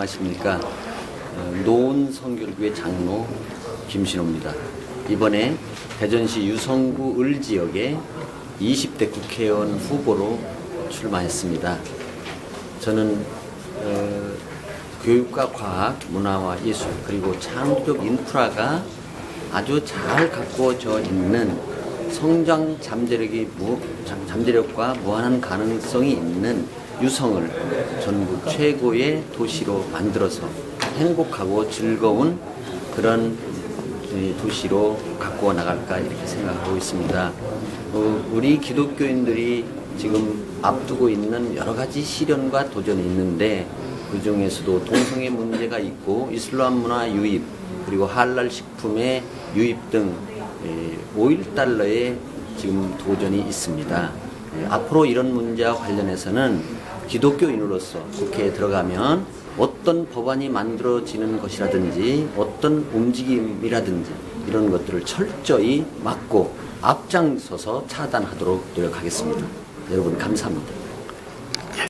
안녕하십니까. 어, 노은 성결교회 장로 김신호입니다. 이번에 대전시 유성구 을 지역에 20대 국회의원 후보로 출마했습니다. 저는 어, 교육과 과학, 문화와 예술 그리고 창조적 인프라가 아주 잘 갖고져 있는 성장 잠재력이 무, 잠- 잠재력과 무한한 가능성이 있는 유성을 전국 최고의 도시로 만들어서 행복하고 즐거운 그런 이 도시로 갖고 나갈까 이렇게 생각하고 있습니다. 어, 우리 기독교인들이 지금 앞두고 있는 여러 가지 시련과 도전이 있는데 그 중에서도 동성애 문제가 있고 이슬람 문화 유입 그리고 할랄 식품의 유입 등 5일 달러의 지금 도전이 있습니다. 예, 앞으로 이런 문제와 관련해서는 기독교인으로서 국회에 들어가면 어떤 법안이 만들어지는 것이라든지 어떤 움직임이라든지 이런 것들을 철저히 막고 앞장서서 차단하도록 노력하겠습니다. 여러분 감사합니다.